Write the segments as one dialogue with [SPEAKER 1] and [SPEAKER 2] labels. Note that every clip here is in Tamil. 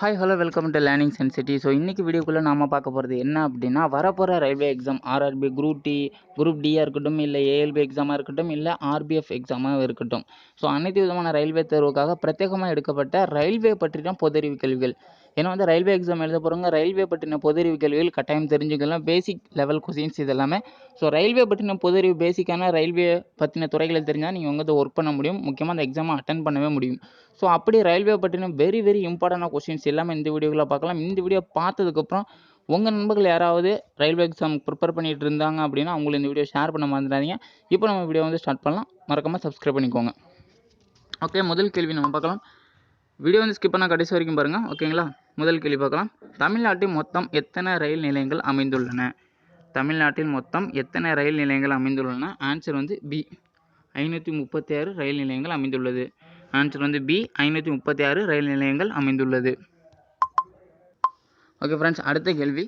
[SPEAKER 1] Hi hello welcome to learning sensity so இன்றைக்கி வீடியோக்குள்ளே நாம் பார்க்க போகிறது என்ன அப்படின்னா வரப்போகிற railway exam RRB group D group டியாக இருக்கட்டும் இல்லை ஏஎல்பி எக்ஸாமாக இருக்கட்டும் இல்லை ஆர்பிஎஃப் எக்ஸாமாக இருக்கட்டும். ஸோ அனைத்து விதமான ரயில்வே தேர்வுக்காக பிரத்யேகமாக எடுக்கப்பட்ட ரயில்வே பற்றின பொதறிவு கேள்விகள். ஏன்னா வந்து ரயில்வே எக்ஸாம் எழுத போகிறவங்க ரயில்வே பற்றின பொதறிவு கேள்விகள் கட்டாயம் தெரிஞ்சுக்கலாம். பேசிக் லெவல் கொஸ்டின்ஸ் இது எல்லாமே ஸோ ரயில்வே பற்றின பொதறிவு பேசிக்கான ரயில்வே பற்றின துறைகளை தெரிஞ்சால் நீங்கள் வந்து ஒர்க் பண்ண முடியும். முக்கியமாக அந்த எக்ஸாமை அட்டன் பண்ணவே முடியும். ஸோ அப்படி ரயில்வே பற்றின வெரி வெரி இம்பார்ட்டண்டான கொஸ்டின்ஸ் எல்லாமே இந்த வீடியோவில் பார்க்கலாம். இந்த வீடியோ பார்த்ததுக்கப்புறம் உங்கள் நண்பர்கள் யாராவது ரயில்வே எக்ஸாம் ப்ரிப்பேர் பண்ணிகிட்டு இருந்தாங்க அப்படின்னா அவங்களுக்கு இந்த வீடியோ ஷேர் பண்ண மறந்துடாதீங்க. இப்போ நம்ம வீடியோ வந்து ஸ்டார்ட் பண்ணலாம். மறக்காமல் சப்ஸ்கிரைப் பண்ணிக்கோங்க. ஓகே முதல் கேள்வி நம்ம பார்க்கலாம். வீடியோ வந்து ஸ்கிப் பண்ணால் கடைசி வரைக்கும் பாருங்கள் ஓகேங்களா முதல் கேள்வி பார்க்கலாம். தமிழ்நாட்டில் மொத்தம் எத்தனை ரயில் நிலையங்கள் அமைந்துள்ளன? தமிழ்நாட்டில் மொத்தம் எத்தனை ரயில் நிலையங்கள் அமைந்துள்ளன? ஆன்சர் வந்து பி ஐநூற்றி முப்பத்தி ஆறு ரயில் நிலையங்கள் அமைந்துள்ளது. ஆன்சர் வந்து பி ஐநூற்றி முப்பத்தி ஆறு ரயில் நிலையங்கள் அமைந்துள்ளது. ஓகே ஃப்ரெண்ட்ஸ் அடுத்த கேள்வி.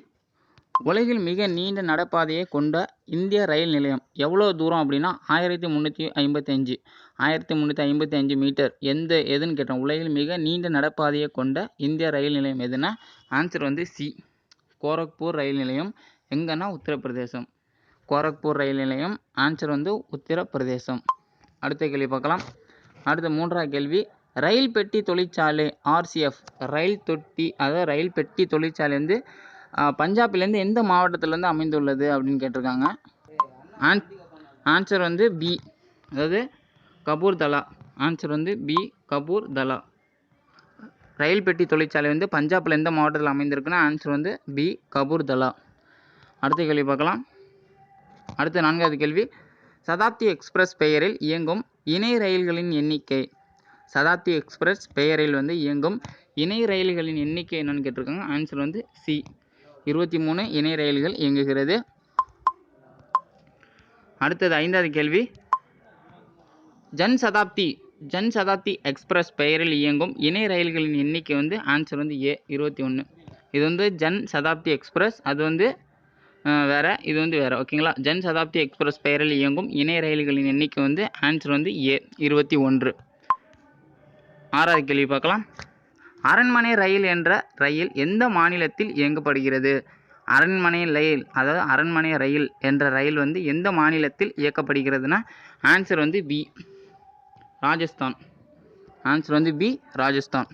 [SPEAKER 1] உலகில் மிக நீண்ட நடைபாதையை கொண்ட இந்திய ரயில் நிலையம் எவ்வளோ தூரம் அப்படின்னா ஆயிரத்தி முந்நூற்றி ஐம்பத்தஞ்சு. ஆயிரத்தி முந்நூற்றி ஐம்பத்தி அஞ்சு மீட்டர். எந்த எதுன்னு கேட்டோம். உலகில் மிக நீண்ட நடப்பாதையை கொண்ட இந்திய ரயில் நிலையம் எதுனா ஆன்சர் வந்து சி. கோரக்பூர் ரயில் நிலையம். எங்கன்னா உத்தரப்பிரதேசம். கோரக்பூர் ரயில் நிலையம். ஆன்சர் வந்து உத்தரப்பிரதேசம். அடுத்த கேள்வி பார்க்கலாம். அடுத்த மூன்றாவது கேள்வி. ரயில் பெட்டி தொழிற்சாலை ஆர்சிஎஃப் ரயில் தொட்டி அதாவது ரயில் பெட்டி தொழிற்சாலை வந்து பஞ்சாப்லேருந்து எந்த மாவட்டத்திலேருந்து அமைந்துள்ளது அப்படின்னு கேட்டிருக்காங்க? ஆன் ஆன்சர் வந்து பி. அதாவது கபூர் தலா. ஆன்சர் வந்து பி. கபூர் தலா. ரயில் பெட்டி தொழிற்சாலை வந்து பஞ்சாபில் எந்த மாவட்டத்தில் அமைந்திருக்குன்னா ஆன்சர் வந்து பி. கபூர் தலா. அடுத்த கேள்வி பார்க்கலாம். அடுத்த நான்காவது கேள்வி. சதாப்தி எக்ஸ்பிரஸ் பெயரில் இயங்கும் இணை ரயில்களின் எண்ணிக்கை. சதாப்தி எக்ஸ்பிரஸ் பெயரில் வந்து இயங்கும் இணை ரயில்களின் எண்ணிக்கை என்னன்னு கேட்டிருக்காங்க. ஆன்சர் வந்து சி. இருபத்தி மூணு இணை ரயில்கள் இயங்குகிறது. அடுத்தது ஐந்தாவது கேள்வி. ஜன் சதாப்தி ஜன் சதாப்தி எக்ஸ்பிரஸ் பெயரில் இயங்கும் இணை ரயில்களின் எண்ணிக்கை வந்து ஆன்சர் வந்து ஏ இருபத்தி ஒன்று இது வந்து ஜன் சதாப்தி எக்ஸ்பிரஸ் அது வந்து வேறு இது வந்து வேறு ஓகேங்களா ஜன் சதாப்தி எக்ஸ்பிரஸ் பெயரில் இயங்கும் இணை ரயில்களின் எண்ணிக்கை வந்து ஆன்சர் வந்து ஏ இருபத்தி ஒன்று. ஆறாவது கேள்வி பார்க்கலாம். அரண்மனை ரயில் என்ற ரயில் எந்த மாநிலத்தில் இயங்கப்படுகிறது? அரண்மனை ரயில் அதாவது அரண்மனை ரயில் என்ற ரயில் வந்து எந்த மாநிலத்தில் இயக்கப்படுகிறதுனா ஆன்சர் வந்து பி ராஜஸ்தான். ஆன்சர் வந்து பி ராஜஸ்தான்.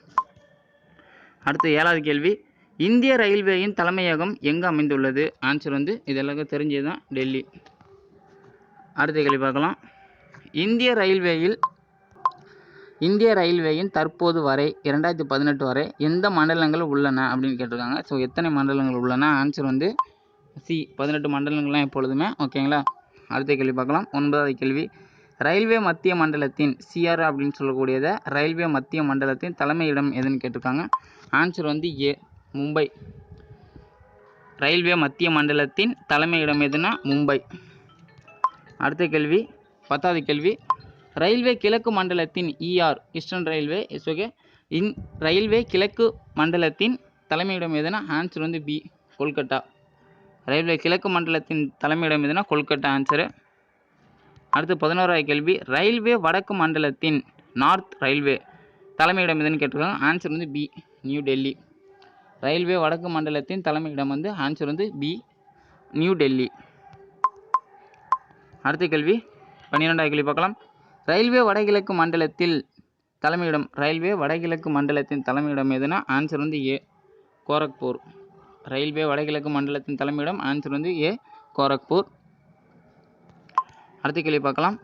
[SPEAKER 1] அடுத்து ஏழாவது கேள்வி. இந்திய ரயில்வேயின் தலைமையகம் எங்கே அமைந்துள்ளது? ஆன்சர் வந்து இதெல்லாம் தெரிஞ்சது தான் டெல்லி. அடுத்த கேள்வி பார்க்கலாம். இந்திய ரயில்வேயில் இந்திய ரயில்வேயின் தற்போது வரை இரண்டாயிரத்தி பதினெட்டு வரை எந்த மண்டலங்கள் உள்ளன அப்படின்னு கேட்டிருக்காங்க. ஸோ எத்தனை மண்டலங்கள் உள்ளன? ஆன்சர் வந்து சி பதினெட்டு மண்டலங்கள்லாம் எப்பொழுதுமே. ஓகேங்களா அடுத்த கேள்வி பார்க்கலாம். ஒன்பதாவது கேள்வி. ரயில்வே மத்திய மண்டலத்தின் சிஆர் அப்படின்னு சொல்லக்கூடியதை ரயில்வே மத்திய மண்டலத்தின் தலைமையிடம் எதுன்னு கேட்டிருக்காங்க. ஆன்சர் வந்து ஏ மும்பை. ரயில்வே மத்திய மண்டலத்தின் தலைமையிடம் எதுனா மும்பை. அடுத்த கேள்வி. பத்தாவது கேள்வி. ரயில்வே கிழக்கு மண்டலத்தின் ER eastern railway it's okay in railway கிழக்கு மண்டலத்தின் தலைமையிடம் எதுனா ஆன்சர் வந்து பி கொல்கட்டா. ரயில்வே கிழக்கு மண்டலத்தின் தலைமையிடம் எதுனா கொல்கட்டா ஆன்சரு அடுத்து பதினோராவது கேள்வி ரயில்வே வடக்கு மண்டலத்தின் நார்த் ரயில்வே தலைமையிடம் எதுன்னு கேட்டிருக்காங்க? ஆன்சர் வந்து பி நியூ டெல்லி ரயில்வே வடக்கு மண்டலத்தின் தலைமையிடம் வந்து ஆன்சர் வந்து பி நியூ டெல்லி அடுத்த கேள்வி பன்னிரெண்டாவது கேள்வி பார்க்கலாம். ரயில்வே வடகிழக்கு மண்டலத்தில் தலைமையிடம் ரயில்வே வடகிழக்கு மண்டலத்தின் தலைமையிடம் எதுனா ஆன்சர் வந்து ஏ கோரக்பூர். ரயில்வே வடகிழக்கு மண்டலத்தின் தலைமையிடம் ஆன்சர் வந்து ஏ கோரக்பூர். அடுத்த கேள்வி பார்க்கலாம்.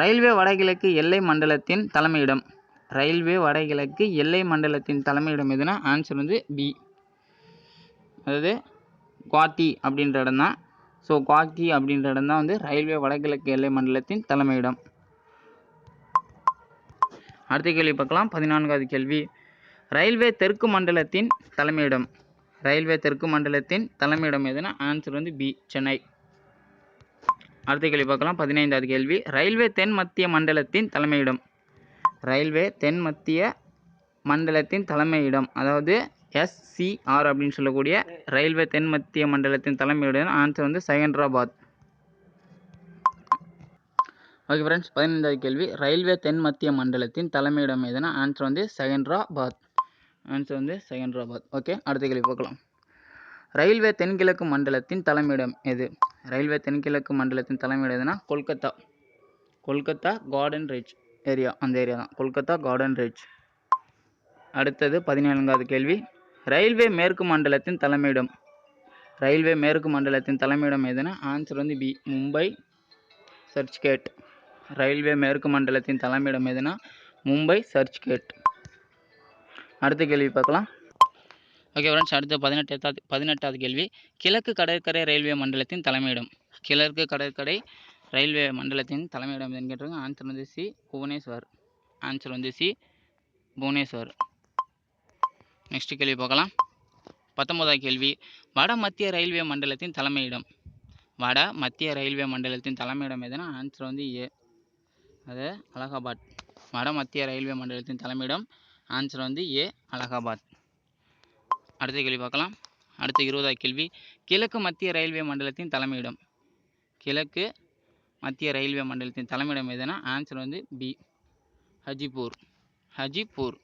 [SPEAKER 1] ரயில்வே வடகிழக்கு எல்லை மண்டலத்தின் தலைமையிடம் ரயில்வே வடகிழக்கு எல்லை மண்டலத்தின் தலைமையிடம் எதுனா ஆன்சர் வந்து பி அதாவது குவாத்தி அப்படின்ற இடம் தான் ஸோ குவாத்தி அப்படின்ற இடம் தான் வந்து ரயில்வே வடகிழக்கு எல்லை மண்டலத்தின் தலைமையிடம். அடுத்த கேள்வி பார்க்கலாம். பதினான்காவது கேள்வி. ரயில்வே தெற்கு மண்டலத்தின் தலைமையிடம். ரயில்வே தெற்கு மண்டலத்தின் தலைமையிடம் எதுனா? ஆன்சர் வந்து பி சென்னை அடுத்த கேள்வி பார்க்கலாம். பதினைந்தாவது கேள்வி. ரயில்வே தென் மத்திய மண்டலத்தின் தலைமையிடம். ரயில்வே தென் மத்திய மண்டலத்தின் தலைமையிடம். அதாவது எஸ்சிஆர் அப்படின்னு சொல்லக்கூடிய ரயில்வே தென் மத்திய மண்டலத்தின் தலைமையிடம். ஆன்சர் வந்து செகண்டராபாத் ஓகே ஃப்ரெண்ட்ஸ் பதினைந்தாவது கேள்வி. ரயில்வே தென் மத்திய மண்டலத்தின் தலைமையிடம் எதுனா ஆன்சர் வந்து செகண்ட்ராபாத் ஆன்சர் வந்து செகண்ட்ராபாத் ஓகே அடுத்த கேள்வி பார்க்கலாம். ரயில்வே தென்கிழக்கு மண்டலத்தின் தலைமையிடம் எது? ரயில்வே தென்கிழக்கு மண்டலத்தின் தலைமையிடம் எதுனா Kolkata. Kolkata garden reach area அந்த ஏரியா தான். கொல்கத்தா கார்டன் ரிச் அடுத்தது பதினேழாவது கேள்வி. ரயில்வே மேற்கு மண்டலத்தின் தலைமையிடம் ரயில்வே மேற்கு மண்டலத்தின் தலைமையிடம் எதுனா ஆன்சர் வந்து பி மும்பை சர்ச்கேட் ரயில்வே மேற்கு மண்டலத்தின் தலைமையிடம் எதுனா? மும்பை சர்ச்கேட் அடுத்த கேள்வி பார்க்கலாம். ஓகே ஃப்ரெண்ட்ஸ் அடுத்த பதினெட்டாவது பதினெட்டாவது கேள்வி. கிழக்கு கடற்கரை ரயில்வே மண்டலத்தின் தலைமையிடம். கிழக்கு கடற்கரை ரயில்வே மண்டலத்தின் தலைமையிடம் எதுன்னு கேட்டிருக்காங்க? ஆன்சர் வந்து சி புவனேஸ்வர். ஆன்சர் வந்து சி புவனேஸ்வர். நெக்ஸ்ட் கேள்வி பார்க்கலாம். பத்தொன்பதாவது கேள்வி. வட மத்திய ரயில்வே மண்டலத்தின் தலைமையிடம். வட மத்திய ரயில்வே மண்டலத்தின் தலைமையிடம் எதுனா? ஆன்சர் வந்து ஏ அது அலகாபாத் வட மத்திய ரயில்வே மண்டலத்தின் தலைமையிடம் ஆன்சர் வந்து ஏ அலகாபாத். அடுத்த கேள்வி பார்க்கலாம். அடுத்த இருபதாவது கேள்வி. கிழக்கு மத்திய ரயில்வே மண்டலத்தின் தலைமையிடம். கிழக்கு மத்திய ரயில்வே மண்டலத்தின் தலைமையிடம் எதுனா ஆன்சர் வந்து பி ஹஜிபூர் ஹஜிபூர்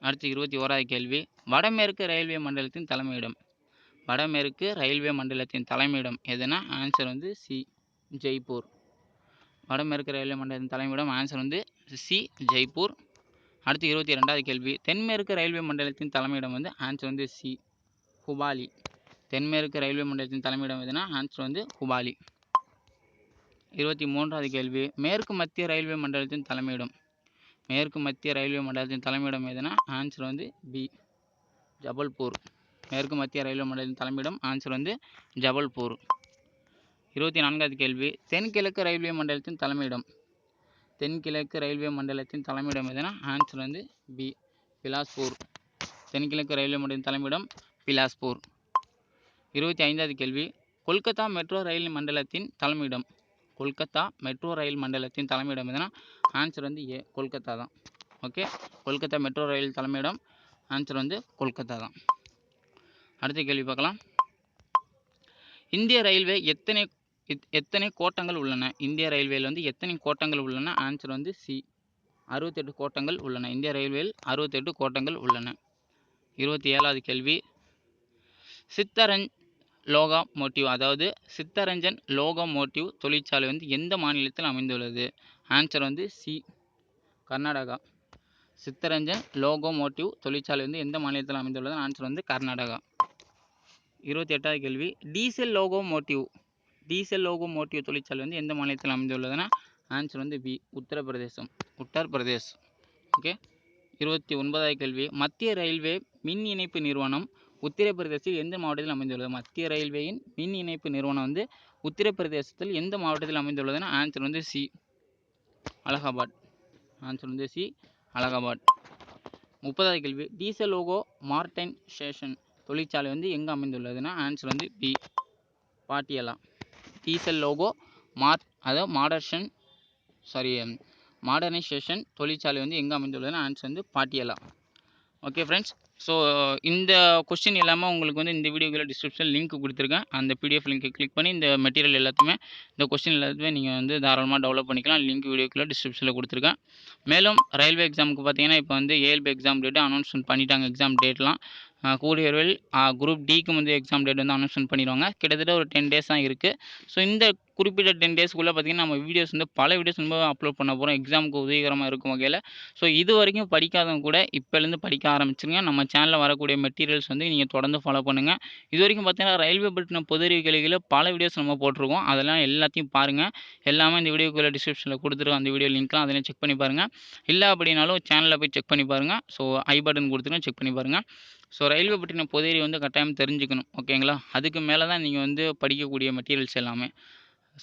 [SPEAKER 1] அடுத்து இருபத்தி ஓராவது கேள்வி. வடமேற்கு ரயில்வே மண்டலத்தின் தலைமையிடம். வடமேற்கு ரயில்வே மண்டலத்தின் தலைமையிடம் எதுனா ஆன்சர் வந்து சி ஜெய்ப்பூர். வடமேற்கு ரயில்வே மண்டலத்தின் தலைமையிடம் ஆன்சர் வந்து சி. ஜெய்ப்பூர். அடுத்து இருபத்தி ரெண்டாவது கேள்வி. தென்மேற்கு ரயில்வே மண்டலத்தின் தலைமையிடம் வந்து ஆன்சர் வந்து சி. ஹுபாலி. தென்மேற்கு ரயில்வே மண்டலத்தின் தலைமையிடம் எதுனா ஆன்சர் வந்து ஹுபாலி. இருபத்தி மூன்றாவது கேள்வி. மேற்கு மத்திய ரயில்வே மண்டலத்தின் தலைமையிடம். மேற்கு மத்திய ரயில்வே மண்டலத்தின் தலைமையிடம் எதுனா ஆன்சர் வந்து பி. ஜபல்பூர். மேற்கு மத்திய ரயில்வே மண்டலத்தின் தலைமையிடம் ஆன்சர் வந்து ஜபல்பூர். இருபத்தி நான்காவது கேள்வி. தென்கிழக்கு ரயில்வே மண்டலத்தின் தலைமையிடம். தென்கிழக்கு ரயில்வே மண்டலத்தின் தலைமையிடம் எதுனா? ஆன்சர் வந்து பி பிலாஸ்பூர். தென்கிழக்கு ரயில்வே மண்டலத்தின் தலைமையிடம் பிலாஸ்பூர். இருபத்தி ஐந்தாவது கேள்வி. கொல்கத்தா மெட்ரோ ரயில் மண்டலத்தின் தலைமையிடம். கொல்கத்தா மெட்ரோ ரயில் மண்டலத்தின் தலைமையிடம் எதுனா? ஆன்சர் வந்து ஏ கொல்கத்தா தான். ஓகே கொல்கத்தா மெட்ரோ ரயில் தலைமையிடம். ஆன்சர் வந்து கொல்கத்தா தான். அடுத்த கேள்வி பார்க்கலாம். இந்திய ரயில்வே எத்தனை எத்தனை கோட்டங்கள் உள்ளன? இந்திய ரயில்வேல வந்து எத்தனை கோட்டங்கள் உள்ளன? ஆன்சர் வந்து சி அறுபத்தெட்டு கோட்டங்கள் உள்ளன. இந்திய ரயில்வேயில் அறுபத்தெட்டு கோட்டங்கள் உள்ளன. இருபத்தி ஏழாவது கேள்வி. சித்தரஞ் லோகா மோட்டிவ் அதாவது சித்தரஞ்சன் லோகோ மோட்டிவ் தொழிற்சாலை வந்து எந்த மாநிலத்தில் அமைந்துள்ளது? ஆன்சர் வந்து C Karnataka. Chittaranjan locomotive தொழிற்சாலை வந்து எந்த மாநிலத்தில் அமைந்துள்ளது? ஆன்சர் வந்து கர்நாடகா. இருபத்தி எட்டாவது கேள்வி. Diesel locomotive diesel locomotive தொழிற்சாலை வந்து எந்த மாநிலத்தில் அமைந்துள்ளதுன்னா ஆன்சர் வந்து பி உத்தரப்பிரதேசம். உத்தரப்பிரதேஷ் ஓகே? இருபத்தி ஒன்பதாவது கேள்வி. மத்திய ரயில்வே மின் இணைப்பு நிறுவனம் உத்தரப்பிரதேசத்தில் எந்த மாவட்டத்தில் அமைந்துள்ளது? மத்திய ரயில்வேயின் மின் இணைப்பு நிறுவனம் வந்து உத்தரப்பிரதேசத்தில் எந்த மாவட்டத்தில் அமைந்துள்ளதுன்னா ஆன்சர் வந்து சி அலகாபாத். ஆன்சர் வந்து சி அலகாபாத். முப்பதாவது கேள்வி. டீசல் லோகோ மார்டைன் ஸ்டேஷன் தொழிற்சாலை வந்து எங்கே அமைந்துள்ளதுன்னா ஆன்சர் வந்து B Patiala. Diesel loco mark அதாவது மாடர்ஷன் சாரி மாடர்னைசேஷன் தொழிற்சாலை வந்து எங்கே அமைந்துள்ளதுன்னா ஆன்சர் வந்து பாட்டியலா. ஓகே ஃப்ரெண்ட்ஸ் ஸோ இந்த கொஸ்டின் இல்லாமல் உங்களுக்கு வந்து இந்த வீடியோக்குள்ள டிஸ்கிரிப்ஷன் லிங்க் கொடுத்துருக்கேன். அந்த பிடிஎஃப் லிங்க்கை கிளிக் பண்ணி இந்த மெட்டீரியல் எல்லாத்தையுமே இந்த கொஸ்டின் எல்லாத்தையுமே நீங்கள் வந்து தாராளமாக டெவலப் பண்ணிக்கலாம். லிங்க் வீடியோக்குள்ள டிஸ்கிரிப்ஷனில் கொடுத்துருக்கேன். மேலும் ரயில்வே எக்ஸாமுக்கு பார்த்தீங்கன்னா இப்போ வந்து ஏஎல்பி எக்ஸாம் டேட்டு அனௌன்ஸ்மெண்ட் பண்ணிட்டாங்க. எக்ஸாம் டேட்லாம் கூடிய விரைவில் குரூப் டிக்கு வந்து எக்ஸாம் டேட் வந்து அனௌன்ஸ்மெண்ட் பண்ணிடுவாங்க. கிட்டத்தட்ட ஒரு டென் டேஸ் தான் இருக்குது ஸோ இந்த குறிப்பிட்ட டென் டேஸ்க்குள்ளே பார்த்தீங்கன்னா நம்ம வீடியோஸ் வந்து பல வீடியோஸ் வந்து அப்லோட் பண்ண போகிறோம் எக்ஸாமுக்கு உதவிகரமாக இருக்கும் வகையில். ஸோ இது வரைக்கும் படிக்காதவங்க கூட இப்போலேருந்து படிக்க ஆரம்பிச்சிருங்க. நம்ம சேனலில் வரக்கூடிய மெட்டீரியல்ஸ் வந்து நீங்கள் தொடர்ந்து ஃபாலோ பண்ணுங்கள் இது வரைக்கும் பார்த்தீங்கன்னா ரயில்வே பற்றின பொது அறிவு கேள்விகளில் பல வீடியோஸ் நம்ம போட்டிருக்கோம். அதெல்லாம் எல்லாத்தையும் பாருங்கள் எல்லாமே இந்த வீடியோக்குள்ள டிஸ்கிரிப்ஷனில் கொடுத்துருக்கோம். அந்த வீடியோ லிங்க்லாம் அதெல்லாம் செக் பண்ணி பாருங்கள் இல்லை அப்படின்னாலும் சேனலில் போய் செக் பண்ணி பாருங்கள் ஸோ ஐ பட்டன் கொடுத்துருக்கோம் செக் பண்ணி பாருங்கள் ஸோ ரயில்வே பற்றின பொது வந்து கட்டாயம் தெரிஞ்சுக்கணும் ஓகேங்களா? அதுக்கு மேலே தான் நீங்கள் வந்து படிக்கக்கூடிய மெட்டீரியல்ஸ் எல்லாமே.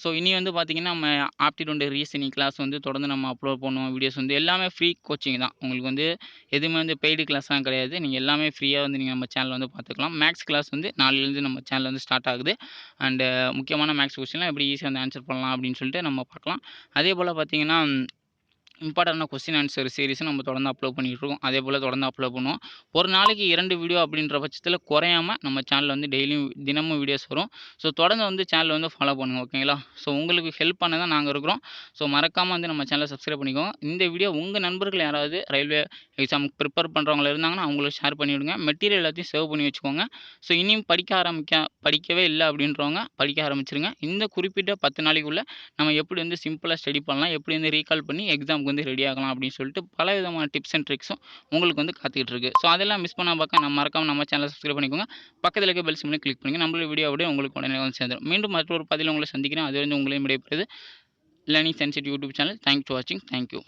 [SPEAKER 1] ஸோ இனி வந்து பார்த்தீங்கன்னா நம்ம ஆப்டிடியூட் ரீசனிங் கிளாஸ் வந்து தொடர்ந்து நம்ம அப்லோட் பண்ணுவோம் வீடியோஸ் வந்து எல்லாமே ஃப்ரீ கோச்சிங் தான். உங்களுக்கு வந்து எதுவுமே வந்து பெய்டு கிளாஸ்லாம் கிடையாது. நீங்கள் எல்லாமே ஃப்ரீயாக வந்து நீங்கள் நம்ம சேனலில் வந்து பார்த்துக்கலாம் மேக்ஸ் கிளாஸ் வந்து நாளையிலேருந்து நம்ம சேனலில் வந்து ஸ்டார்ட் ஆகுது. அண்டு முக்கியமான மேக்ஸ் கொஸ்டின்லாம் எப்படி ஈஸியாக வந்து ஆன்சர் பண்ணலாம் அப்படின்னு சொல்லிட்டு நம்ம பார்க்கலாம் அதே போல் பார்த்திங்கன்னா இம்பார்ட்டண்டான கொஸ்டின் ஆன்சர் சீரிஸை நம்ம தொடர்ந்து அப்லோட் பண்ணிகிட்டு இருக்கோம் அதே போல் தொடர்ந்து அப்லோட் பண்ணுவோம். ஒரு நாளைக்கு இரண்டு வீடியோ அப்படின்ற பட்சத்தில் குறையாமல் நம்ம சேனலில் வந்து டெய்லியும் தினமும் வீடியோஸ் வரும். ஸோ தொடர்ந்து வந்து சேனலை வந்து ஃபாலோ பண்ணுங்கள் ஓகேங்களா ஸோ உங்களுக்கு ஹெல்ப் பண்ண தான் நாங்கள் இருக்கிறோம். ஸோ மறக்காமல் வந்து நம்ம சேனலை சப்ஸ்கிரைப் பண்ணிக்கோங்க. இந்த வீடியோ உங்கள் நண்பர்கள் யாராவது ரயில்வே எக்ஸாம் ப்ரிப்பேர் பண்ணுறவங்க இருந்தாங்கன்னா அவங்களுக்கு ஷேர் பண்ணிவிடுங்க. மெட்டீரியல் எல்லாத்தையும் சேவ் பண்ணி வச்சுக்கோங்க. ஸோ இனியும் படிக்க ஆரம்பிக்க படிக்கவே இல்லை அப்படின்றவங்க படிக்க ஆரம்பிச்சிருங்க. இந்த குறிப்பிட்ட பத்து நாளைக்குள்ளே நம்ம எப்படி வந்து சிம்பிளாக ஸ்டடி பண்ணலாம் எப்படி வந்து ரீகால் பண்ணி எக்ஸாம் எக்ஸாமுக்கு வந்து ரெடி ஆகலாம் அப்படின்னு சொல்லிட்டு பல விதமான டிப்ஸ் அண்ட் ட்ரிக்ஸும் உங்களுக்கு வந்து காத்துக்கிட்டு இருக்கு. ஸோ அதெல்லாம் மிஸ் பண்ணால் பார்க்க நம்ம மறக்காம நம்ம சேனலை சப்ஸ்கிரைப் பண்ணிக்கோங்க. பக்கத்தில் இருக்க பெல் சிம்னு கிளிக் பண்ணுங்க நம்மளோட வீடியோ அப்படியே உங்களுக்கு உடனே வந்து சேர்ந்துடும் மீண்டும் மற்றொரு பதில் உங்களை சந்திக்கிறேன். அது வந்து உங்களையும் விடைபெறுது. Learning sensit YouTube channel thanks for வாட்சிங் தேங்க்யூ